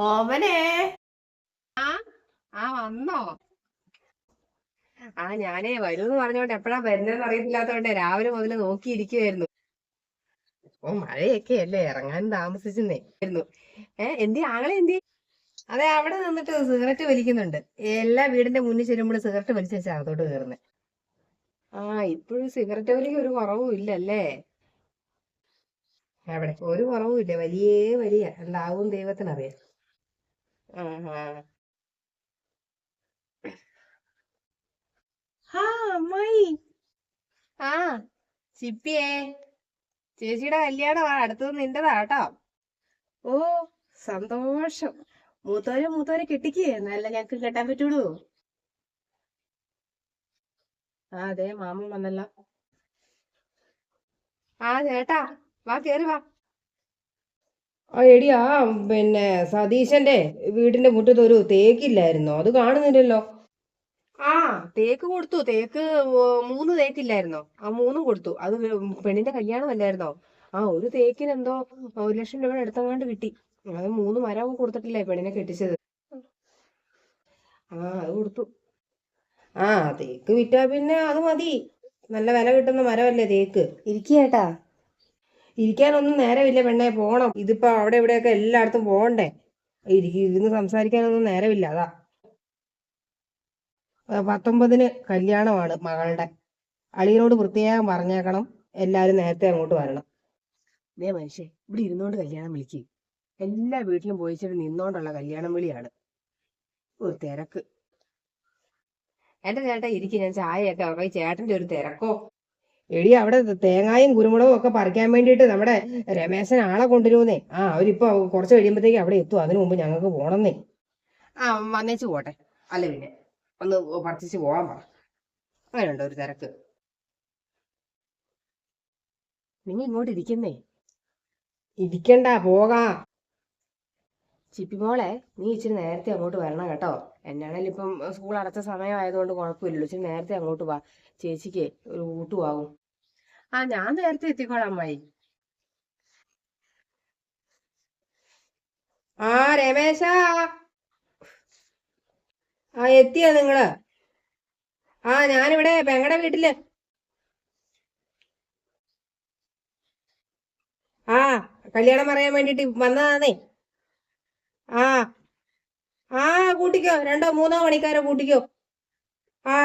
ഓമനെ. ആ ആ വന്നോ. ആ ഞാനേ വരുമെന്ന് പറഞ്ഞോണ്ട് എപ്പോഴാ വരുന്നതെന്ന് അറിയത്തില്ലാത്തോണ്ട് രാവിലെ മുതൽ നോക്കിയിരിക്കുവായിരുന്നു. ഓ മഴയൊക്കെ അല്ലേ ഇറങ്ങാൻ താമസിച്ചെന്നേ. ആയിരുന്നു ഏ എന്തി ആങ്ങളെ എന്തി അതെ അവിടെ നിന്നിട്ട് സിഗരറ്റ് വലിക്കുന്നുണ്ട്. എല്ലാ വീടിന്റെ മുന്നിൽ ചെല്ലുമ്പോൾ സിഗരറ്റ് വലിച്ച വെച്ചാ അകത്തോട്ട് കയറുന്നത് ആ ഇപ്പോഴും സിഗരറ്റ് വലിക്ക് ഒരു കുറവും ഇല്ലല്ലേ? അവിടെ ഒരു കുറവും ഇല്ല. വലിയേ വലിയ. എന്താവും ദൈവത്തിനറിയാം. ആ അമ്മായി ആ ചിപ്പിയേ ചേച്ചിയുടെ കല്യാണമാണ് അടുത്തത് നിന്റെതാട്ടോ ഓ സന്തോഷം. മൂത്തോരെ മൂത്തോരെ കെട്ടിക്കേ. നല്ല ഞങ്ങക്ക് കെട്ടാൻ പറ്റുള്ളൂ. ആ അതെ മാമൻ വന്നല്ലോ. ആ ചേട്ടാ വാ കേറി വാ. ആ എടിയാ പിന്നെ സതീശന്റെ വീടിന്റെ മുറ്റത്ത് ഒരു തേക്കില്ലായിരുന്നോ? അത് കാണുന്നില്ലല്ലോ. ആ തേക്ക് കൊടുത്തു. തേക്ക് മൂന്ന് തേക്കില്ലായിരുന്നോ? ആ മൂന്നും കൊടുത്തു. അത് പെണ്ണിന്റെ കല്യാണം അല്ലായിരുന്നോ? ആ ഒരു തേക്കിന് എന്തോ ഒരു ലക്ഷം രൂപ എടുത്തങ്ങാണ്ട് കിട്ടി. അത് മൂന്ന് മരം കൊടുത്തിട്ടില്ലേ പെണ്ണിനെ കെട്ടിച്ചത്. ആ അത് കൊടുത്തു. ആ തേക്ക് വിറ്റാ പിന്നെ അത് മതി. നല്ല വില കിട്ടുന്ന മരമല്ലേ തേക്ക്. ഇരിക്കേട്ടാ ഇരിക്കാനൊന്നും നേരമില്ല പെണ്ണെ പോണം. ഇതിപ്പോ അവിടെ ഇവിടെയൊക്കെ എല്ലായിടത്തും പോകണ്ടേ? ഇരുന്ന് സംസാരിക്കാനൊന്നും നേരമില്ല അതാ. പത്തൊമ്പതിന് കല്യാണമാണ് മകളുടെ. അളിയനോട് പ്രത്യേകം പറഞ്ഞേക്കണം എല്ലാരും നേരത്തെ അങ്ങോട്ട് വരണം. ദേ മനുഷ്യ ഇവിടെ ഇരുന്നോണ്ട് കല്യാണം വിളിക്ക്. എല്ലാ വീട്ടിലും പോയിച്ചിട്ട് നിന്നോണ്ടുള്ള കല്യാണം വിളിയാണ്. ഒരു തിരക്ക്. എന്റെ ചേട്ടാ ഇരിക്കും ഞാൻ ചായയൊക്കെ ഉറങ്ങി ചേട്ടന്റെ ഒരു തിരക്കോ? എടി അവിടെ തേങ്ങായും കുരുമുളകും ഒക്കെ പറിക്കാൻ വേണ്ടിയിട്ട് നമ്മുടെ രമേശൻ ആളെ കൊണ്ടുവരുന്നേ ആ അവരിപ്പോ കുറച്ച് കഴിയുമ്പോഴത്തേക്ക് അവിടെ എത്തും. അതിനു മുമ്പ് ഞങ്ങൾക്ക് പോണെന്നേ. ആ വന്നേച്ച് പോട്ടെ. അല്ല പിന്നെ ഒന്ന് പറിച്ചു പോവാൻ പറ. അങ്ങനെയുണ്ടോ ഒരു തിരക്ക്? നിങ്ങൾ ഇങ്ങോട്ട് ഇരിക്കുന്നേ. ഇരിക്കണ്ട പോകാം. ചിപ്പിമോളെ നീ ഇച്ചിരി നേരത്തെ അങ്ങോട്ട് വരണം കേട്ടോ. എന്നാണേലും ഇപ്പം സ്കൂൾ അടച്ച സമയമായതുകൊണ്ട് കുഴപ്പമില്ലല്ലോ. ഇച്ചിരി നേരത്തെ അങ്ങോട്ട് വാ. ചേച്ചിക്ക് ഒരു ഊട്ടുമാകും ആ ഞാൻ നേരത്തെ എത്തിക്കോളാം അമ്മായി. ആ രമേശ. ആ എത്തിയോ നിങ്ങൾ? ആ ഞാനിവിടെ പെങ്ങടെ വീട്ടിൽ. ആ കല്യാണം പറയാൻ വേണ്ടിട്ട് വന്നതാന്നേ. ആ ആ കൂട്ടിക്കോ. രണ്ടോ മൂന്നോ മണിക്കാരോ കൂട്ടിക്കോ. ആ.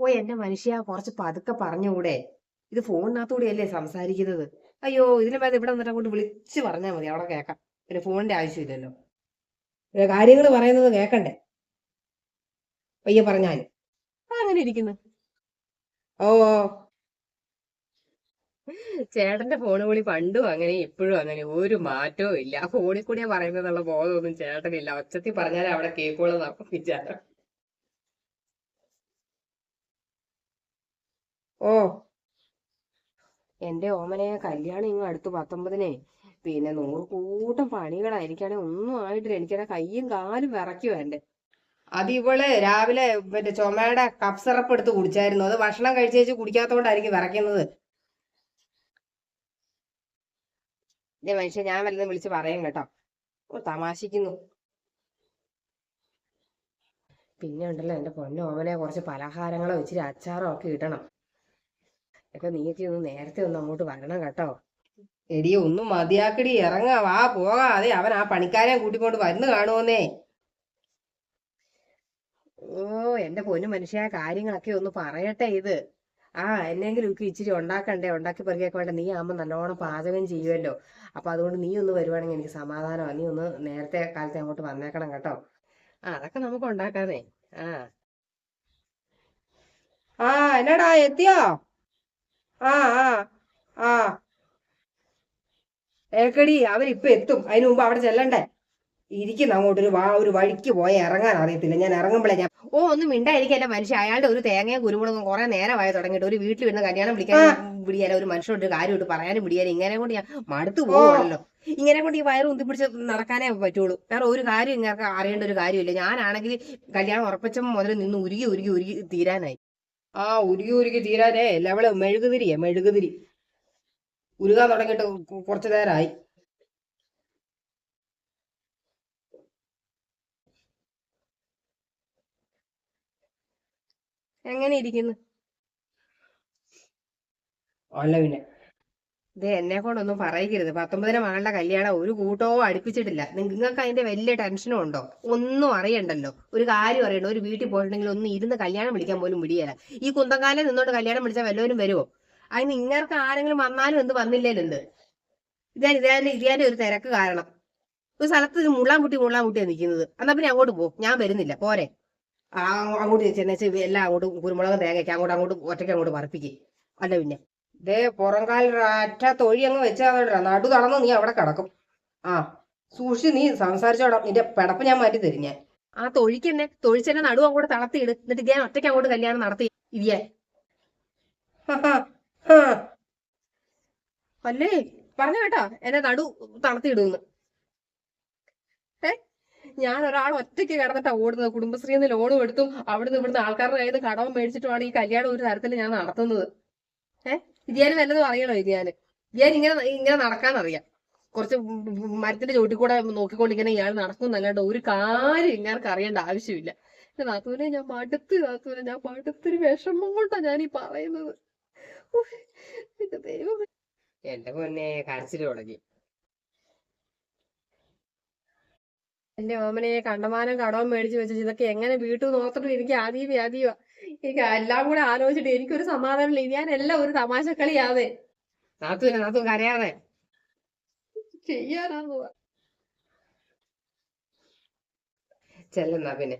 ഓ എന്റെ മനുഷ്യ കുറച്ച് പതുക്കെ പറഞ്ഞുകൂടെ ഇത് ഫോണിനകത്തൂടെയല്ലേ സംസാരിക്കുന്നത്? അയ്യോ ഇതിന് മേലെ ഇവിടെ വന്നിട്ട് അങ്ങോട്ട് വിളിച്ച് പറഞ്ഞാൽ മതി അവിടെ കേൾക്കാം. പിന്നെ ഫോണിന്റെ ആവശ്യമില്ലല്ലോ. കാര്യങ്ങൾ പറയുന്നത് കേക്കണ്ടേ? പയ്യെ പറഞ്ഞാൽ അങ്ങനെ ഇരിക്കുന്നു. ഓ ചേട്ടന്റെ ഫോൺ വിളി പണ്ടും അങ്ങനെ ഇപ്പോഴും അങ്ങനെ. ഒരു മാറ്റവും ഇല്ല. ആ ഫോണിൽ കൂടിയാ പറയുന്നതുള്ള ബോധമൊന്നും ചേട്ടനില്ല. ഒച്ചത്തിൽ പറഞ്ഞാലേ അവിടെ കേൾക്കുള്ളതാ വിചാരം. ഓ. എന്റെ ഓമനെ കല്യാണം ഇങ്ങ് അടുത്ത് പത്തൊമ്പതിനെ. പിന്നെ നൂറ് കൂട്ടം പണികളാ എനിക്കാണെ ഒന്നും ആയിട്ടില്ല. എനിക്കാണെ കയ്യും കാലും വിറയ്ക്കുവാ എന്റെ. അത് ഇവൾ രാവിലെ മറ്റേ ചുമയുടെ കപ്പ് സിറപ്പ് എടുത്ത് കുടിച്ചായിരുന്നു. അത് ഭക്ഷണം കഴിച്ചേച്ച് കുടിക്കാത്തോണ്ടായിരിക്കും വിറയ്ക്കുന്നത്. മനുഷ്യ ഞാൻ വല്ലതും വിളിച്ച് പറയാം കേട്ടോ. ഓ തമാശിക്കുന്നു. പിന്നെ ഉണ്ടല്ലോ എന്റെ പൊന്നോമനെ കുറച്ച് പലഹാരങ്ങളോ ഇച്ചിരി അച്ചാറോ ഒക്കെ ഇടണം. ഒക്കെ നീക്കി ഒന്ന് നേരത്തെ ഒന്ന് അങ്ങോട്ട് വരണം കേട്ടോ. എടി ഒന്നും മതിയാക്കടി. ഇറങ്ങാ വാ പോകാ. അതെ അവൻ ആ പണിക്കാരെ കൂട്ടിക്കൊണ്ട് വരുന്ന കാണുമെന്നേ. ഓ എന്റെ പൊന്നു മനുഷ്യ കാര്യങ്ങളൊക്കെ ഒന്ന് പറയട്ടെ ഇത്. ആ എന്നെങ്കിലും ഒക്കെ ഇച്ചിരി ഉണ്ടാക്കണ്ടേ? ഉണ്ടാക്കി പെറുക്കിയൊക്കെ വേണ്ട. നീ ആകുമ്പോ നല്ലോണം പാചകം ചെയ്യുമല്ലോ അപ്പൊ അതുകൊണ്ട് നീ ഒന്ന് വരുവാണെങ്കിൽ എനിക്ക് സമാധാനമാണ് നീ ഒന്ന് നേരത്തെ കാലത്ത് അങ്ങോട്ട് വന്നേക്കണം കേട്ടോ. ആ അതൊക്കെ നമുക്ക് ഉണ്ടാക്കാന്നേ. ആ. ആ എന്നടാ എത്തിയോ? ആ ആ ആ. ഏക്കടി അവരിപ്പൊ എത്തും. അതിനു മുമ്പ് അവിടെ ചെല്ലണ്ടേ? ഇരിക്കുന്ന അങ്ങോട്ട് ഒരു വാ ഒരു വഴിക്ക് പോയ ഇറങ്ങാൻ അറിയത്തില്ല. ഞാൻ ഇറങ്ങുമ്പോഴേ ഞാൻ ഓ ഒന്നും മിണ്ടായിരിക്കും എന്റെ മനുഷ്യ. അയാളുടെ ഒരു തേങ്ങയും കുരുമുളകും കുറെ നേരമായി തുടങ്ങിയിട്ട് ഒരു വീട്ടിൽ വരുന്ന കല്യാണം വിളിക്കാൻ പിടിയാല ഒരു മനുഷ്യനോട് ഒരു കാര്യമായിട്ട് പറയാനും പിടിയാലും ഇങ്ങനെ കൊണ്ട് ഞാൻ മടുത്തു പോകുമല്ലോ ഇങ്ങനെ കൊണ്ട് ഈ വയറ് ഉന്തിപ്പിടിച്ച് നടക്കാനേ പറ്റുള്ളൂ. വേറെ ഒരു കാര്യം ഇങ്ങനെ അറിയേണ്ട ഒരു കാര്യമില്ല. ഞാനാണെങ്കിൽ കല്യാണം ഉറപ്പിച്ച മുതൽ നിന്ന് ഉരുകി ഉരുകി ഉരുകി തീരാനായി. ആ ഉരുകി ഉരുകി തീരാനേ. ലവൾ മെഴുകുതിരിയെ മെഴുകുതിരി. ഉരുകാൻ തുടങ്ങിയിട്ട് കുറച്ചു നേരമായി എങ്ങനെ ഇരിക്കുന്നു? അല്ല പിന്നെ. ഇത് എന്നെ കൊണ്ടൊന്നും പറയിക്കരുത് പത്തൊമ്പതിന് മകളുടെ കല്യാണം ഒരു കൂട്ടവും അടുപ്പിച്ചിട്ടില്ല. നിങ്ങൾക്ക് അതിന്റെ വലിയ ടെൻഷനും ഉണ്ടോ? ഒന്നും അറിയണ്ടല്ലോ. ഒരു കാര്യം അറിയണ്ട? ഒരു വീട്ടിൽ പോയിട്ടുണ്ടെങ്കിൽ ഒന്നും ഇരുന്ന് കല്യാണം വിളിക്കാൻ പോലും വിടിയല്ല ഈ കുന്തക്കാലം നിന്നോട് കല്യാണം വിളിച്ചാൽ വല്ലവരും വരുമോ അതിന് ഇങ്ങർക്ക് ആരെങ്കിലും വന്നാലും എന്ത് വന്നില്ലേലും എന്ത്? ഇതാ ഇതാന്റെ ഇതാന്റെ ഒരു തിരക്ക് കാരണം. ഒരു സ്ഥലത്ത് ഒരു മുള്ളാൻ കുട്ടിയാ നിൽക്കുന്നത്. എന്നാ പിന്നെ അങ്ങോട്ട് പോ. ഞാൻ വരുന്നില്ല. പോരെ. ആ അങ്ങോട്ട് ചെന്നേച്ച് എല്ലാം അങ്ങോട്ട് കുരുമുളക് തേങ്ങയ്ക്ക് അങ്ങോട്ട് അങ്ങോട്ട് ഒറ്റയ്ക്ക് അങ്ങോട്ട് പറപ്പിക്കേ അല്ല പിന്നെ. ദേ പുറംകാലിൽ അറ്റ തൊഴി അങ്ങ് വെച്ചാൽ നടു തളർന്ന് നീ അവിടെ കിടക്കും. ആ സൂക്ഷിച്ച് നീ സംസാരിച്ചോടാം നിന്റെ പിടപ്പ് ഞാൻ മാറ്റി തരും ഞാൻ. ആ തൊഴിക്ക് തന്നെ തൊഴിച്ചെന്നെ നടു അങ്ങോട്ട് തളർത്തിയിട് എന്നിട്ട് ഞാൻ ഒറ്റയ്ക്ക് അങ്ങോട്ട് കല്യാണം നടത്തി. ഇരിയേ. അല്ലേ? പറഞ്ഞു കേട്ടോ. എന്നെ നടു തളർത്തിയിടുന്ന് ഏ ഞാൻ ഒരാൾ ഒറ്റയ്ക്ക് കിടന്നിട്ടാ ഓടുന്നത്. കുടുംബശ്രീന്ന് ലോണും എടുത്തും അവിടുന്ന് ഇവിടുന്ന് ആൾക്കാരുടെ കയ്യിൽ നിന്ന് കടവും മേടിച്ചിട്ടുമാണ് ഈ കല്യാണം ഒരു തരത്തിൽ ഞാൻ നടത്തുന്നത്. ഏ ഇതിയാന് വല്ലതും അറിയണോ ഇതിയാന് ഇതിയാൻ ഇങ്ങനെ ഇങ്ങനെ നടക്കാനറിയാം. കുറച്ച് മരത്തിന്റെ ചോട്ടിൽ കൂടെ നോക്കിക്കൊണ്ട് ഇങ്ങനെ ഇയാൾ നടക്കും എന്നല്ലാണ്ട് ഒരു കാര്യം ഇങ്ങനെ അറിയേണ്ട ആവശ്യമില്ല. നാത്തൂനെ ഞാൻ മടുത്ത് നാത്തൂനെ ഞാൻ മടുത്തൊരു വിഷമം കൊണ്ടാ ഞാൻ ഈ പറയുന്നത്. എന്റെ പൊന്നെ കരച്ചിൽ തുടങ്ങി. എന്റെ ഓമനെ കണ്ടമാനം കടവും മേടിച്ച് വെച്ചു ഇതൊക്കെ എങ്ങനെ വീട്ടു നോർത്തിട്ട് എനിക്ക് ആദ്യമേ ആദ്യമാ എല്ലാം കൂടെ ആലോചിച്ചിട്ട് എനിക്കൊരു സമാധാനമില്ല. ഇത് ഞാൻ എല്ലാം ഒരു തമാശ കളിയാതെ നാത്തൂനെ നാത്തു കരയാതെ. ചെയ്യാനാന്ന്. ചെല്ലുന്നാ പിന്നെ.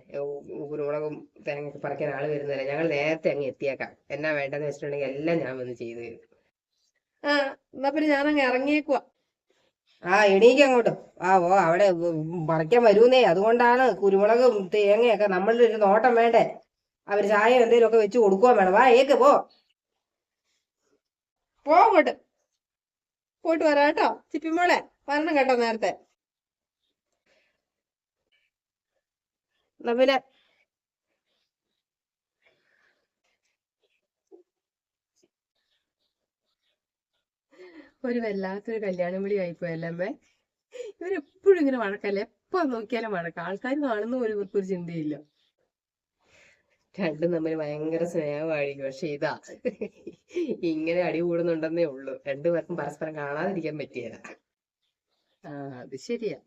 കുരുമുളകും തേങ്ങയൊക്കെ പറിക്കാൻ ആൾ വരുന്നില്ല ഞങ്ങൾ നേരത്തെ അങ്ങ് എത്തിയേക്കാം. എന്നാ വേണ്ടെന്ന് വെച്ചിട്ടുണ്ടെങ്കിൽ എല്ലാം ഞാൻ വന്ന് ചെയ്തു തരും. ആ എന്നാ പിന്നെ അങ്ങ് ഇറങ്ങിയേക്കുവാ. ആ എണീക്ക് അങ്ങോട്ട്. ആ ഓ അവിടെ പറിക്കാൻ വരൂന്നേ. അതുകൊണ്ടാണ് കുരുമുളകും തേങ്ങയൊക്കെ നമ്മളുടെ ഒരു നോട്ടം വേണ്ടേ? അവർ ചായ എന്തെങ്കിലും ഒക്കെ വെച്ച് കൊടുക്കുവാൻ വേണം. വാ ഏക്ക് പോ. പോകട്ടെ പോയിട്ട് വരാം കേട്ടോ. ചിപ്പിമോളെ വരണം കേട്ടോ നേരത്തെ. പിന്നെ ഒരു വല്ലാത്തൊരു കല്യാണം വിളി ആയിപ്പോയല്ലേ ഇവരെപ്പോഴും ഇങ്ങനെ വഴക്കല്ലേ? എപ്പോ നോക്കിയാലും വഴക്ക. ആൾക്കാർ കാണുന്ന ഒരു ചിന്തയില്ല. രണ്ടും തമ്മിൽ ഭയങ്കര സ്നേഹമായിരിക്കും. പക്ഷെ ഇതാ ഇങ്ങനെ അടി കൂടുന്നുണ്ടെന്നേ ഉള്ളൂ. രണ്ടുപേർക്കും പരസ്പരം കാണാതിരിക്കാൻ പറ്റിയതാ ആ അത് ശരിയാ.